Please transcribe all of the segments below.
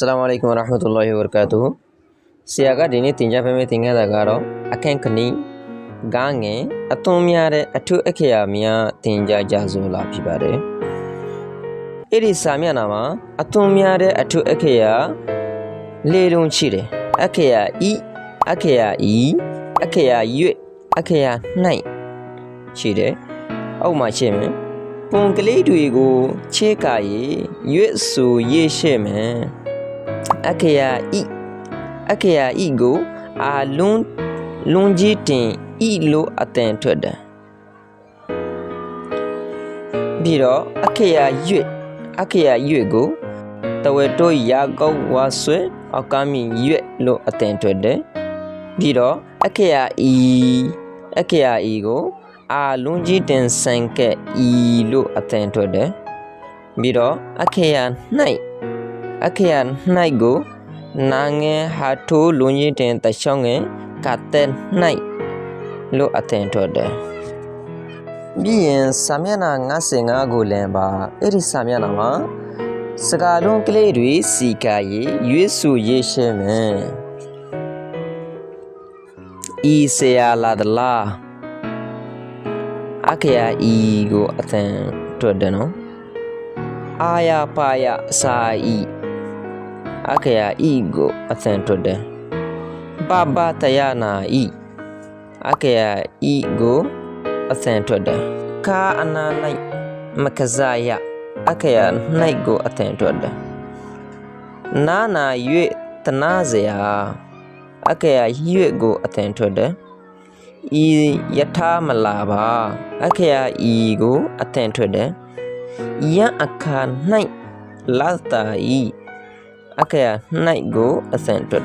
ဆလာမအလိုင်ကွမ်ဝရဟ်မတ်တူလာဟီဝဘရကာတူဆရာကဒီနေ့သင်ကြားပေးမယ့်သင်ခန်းစာကတော့အခန့်ခဏီဂါငယ်အသွင်များတဲ့အထုအခရာများသင်ကြားကြစို့လာဖြစ်ပါတယ်အဲ့ဒီစာမျက်နှာမှာအသွင်များတဲ့အထုအခရာလေးလုံးရှိတယ်အခရာဤအခရာဤအခရာရွတ်အခရာနှိုက်ရှိတယ်အောက်မှာရှင်းမယ်ပုံကလေးတွေကိုချဲကာရေရွတ်ဆိုရေးရှင်းမယ် အခရာဤအခရာဤကိုအာလွန်းလွန်ကြီးတင်ဤလို့အတန်ထွက်တယ်ပြီးတော့အခရာရွတ်အခရာရွတ်ကိုတဝဲတိုးရာကောက်ဝါဆွဲအောက်ကမီရွတ်လို့အတန်ထွက်တယ်ပြီးတော့အခရာဤအခရာဤကိုအာလွန်ကြီးတင်ဆန်ကဲ့ဤလို့အတန်ထွက်တယ်ပြီးတော့အခရာ၌ အခရာ၌ကိုနာငယ်ဟာထိုးလွန်ကြီးတင်တချောင်းငယ်ကတဲ့၌လို့အတန်ထွက်တယ်ပြီးရင်စာမျက်နှာ55ကိုလမ်းပါအဲ့ဒီစာမျက်နှာမှာစကားလုံးကလေးတွေစီကာရေးရွေးဆူရေးရှင်းမယ်ဤဆရာလာဒလာအခရာဤကိုအတန်ထွက်တယ်နော်အာယာပါယစာဤ အခရာဤကိုအတန်ထွက်တယ်ပပတယနာဤအခရာဤကိုအတန်ထွက်တယ်ကာအနာ၌မကဇာယအခရာ၌ကိုအတန်ထွက်တယ်နာနာ၍တနာစရာအခရာ၍ကိုအတန်ထွက်တယ်ဤယထာမလာပါအခရာဤကိုအတန်ထွက်တယ်ယံအခါ၌လာတာဤအခရာ၌ကိုအတန် Akea Naigo assented.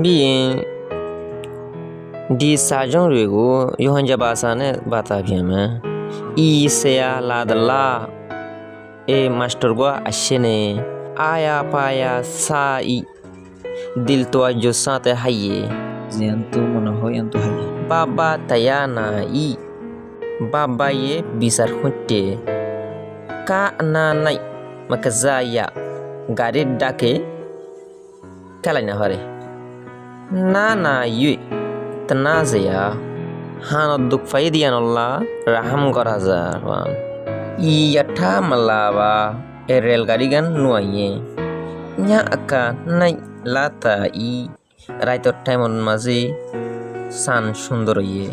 Being. D साजों रेगो योहन जब आसाने बात आ गया मैं ई से आ लादला ए मास्टर गो अच्छे ने आया पाया साई दिल तो आज जो साथ है हाये जंतु मनोहो यंतु हाये बाबा तयाना ई बाबा ये बिसर खुट्टे का ना नहीं मकजाया গাড়ির ডাকে কালাই না হরে। না না ইয়ে তা না যেয়া হান দুঃখ ফাই দিয়ান নল্লা রাহাম করা যা ইয়াঠা মালাবা এ রেলগাড়ি গান নুয়াইয়ে। ইয়া আকা নাই লাতা ই রাইতর টাইমন মাঝে সান সুন্দর ইয়ে